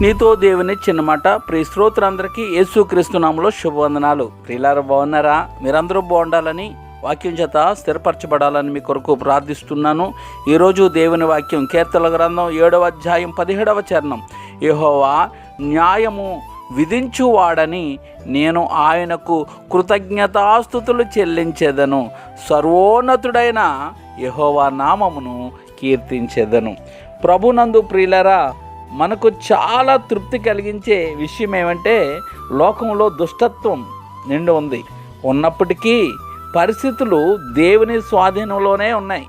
నీతో దేవుని చిన్నమాట ప్రియ శ్రోతులందరికీ యేసుక్రీస్తు శుభవందనాలు. ప్రియులారు బాగున్నారా? మీరందరూ బాగుండాలని వాక్యం చేత స్థిరపరచబడాలని మీ కొరకు ప్రార్థిస్తున్నాను. ఈరోజు దేవుని వాక్యం కీర్తల గ్రంథం ఏడవ అధ్యాయం పదిహేడవ చరణం. యహోవా న్యాయము విధించువాడని నేను ఆయనకు కృతజ్ఞతాస్థుతులు చెల్లించేదను. సర్వోన్నతుడైన యహోవా నామమును కీర్తించేదను. ప్రభునందు ప్రియులరా మనకు చాలా తృప్తి కలిగించే విషయం ఏమంటే లోకంలో దుష్టత్వం నిండి ఉంది. ఉన్నప్పటికీ పరిస్థితులు దేవుని స్వాధీనంలోనే ఉన్నాయి.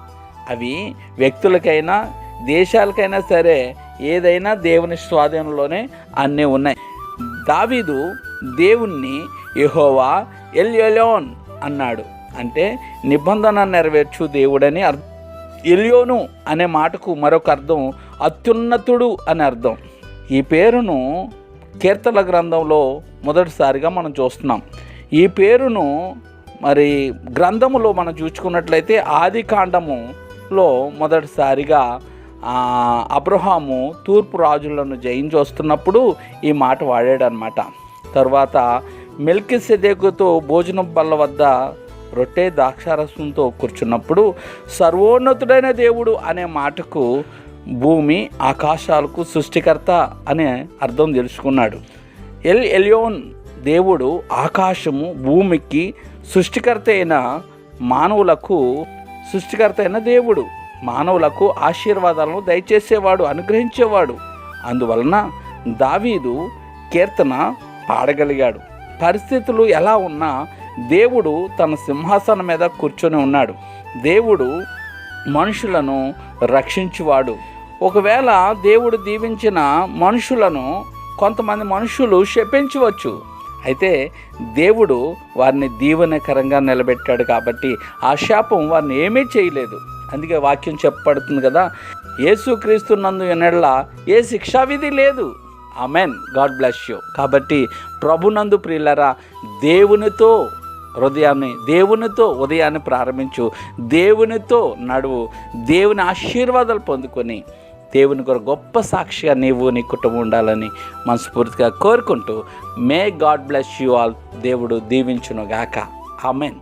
అవి వ్యక్తులకైనా దేశాలకైనా సరే ఏదైనా దేవుని స్వాధీనంలోనే అన్నీ ఉన్నాయి. దావీదు దేవుణ్ణి యహోవా ఎల్ ఎలోన్ అన్నాడు. అంటే నిబంధన నెరవేర్చు దేవుడని అర్థం. ఎలియోను అనే మాటకు మరొక అర్థం అత్యున్నతుడు అని అర్థం. ఈ పేరును కీర్తన గ్రంథంలో మొదటిసారిగా మనం చూస్తున్నాం. ఈ పేరును మరి గ్రంథములో మనం చూసుకున్నట్లయితే ఆది కాండములో మొదటిసారిగా అబ్రహాము తూర్పు రాజులను జయించి వస్తున్నప్పుడు ఈ మాట వాడాడనమాట తర్వాత మిల్కి సెదేకుతో భోజనం బల్ల వద్ద రొట్టె ద్రాక్షారసంతో కూర్చున్నప్పుడు సర్వోన్నతుడైన దేవుడు అనే మాటకు భూమి ఆకాశాలకు సృష్టికర్త అనే అర్థం తెలుసుకున్నాడు. ఎల్ ఎలియోన్ దేవుడు ఆకాశము భూమికి సృష్టికర్త అయిన మానవులకు సృష్టికర్త అయిన దేవుడు. మానవులకు ఆశీర్వాదాలను దయచేసేవాడు అనుగ్రహించేవాడు. అందువలన దావీదు కీర్తన పాడగలిగాడు. పరిస్థితులు ఎలా ఉన్నా దేవుడు తన సింహాసనం మీద కూర్చొని ఉన్నాడు. దేవుడు మనుషులను రక్షించువాడు. ఒకవేళ దేవుడు దీవించిన మనుషులను కొంతమంది మనుషులు శపించవచ్చు. అయితే దేవుడు వారిని దీవెనకరంగా నిలబెట్టాడు కాబట్టి ఆ శాపం వారిని ఏమీ చేయలేదు. అందుకే వాక్యం చెప్పబడుతుంది కదా యేసుక్రీస్తు నందు ఎన్నెళ్ళ ఏ శిక్షావిధి లేదు. అమెన్ గాడ్ బ్లెస్ యూ కాబట్టి ప్రభునందు ప్రియులరా దేవునితో హృదయాన్ని దేవునితో ఉదయాన్ని ప్రారంభించు. దేవునితో నడువు. దేవుని ఆశీర్వాదాలు పొందుకొని దేవుని కొర గొప్ప సాక్షిగా నీవు నీ కుటుంబం ఉండాలని మనస్ఫూర్తిగా కోరుకుంటూ may God bless you all. దేవుడు దీవించును గాక ఆమెన్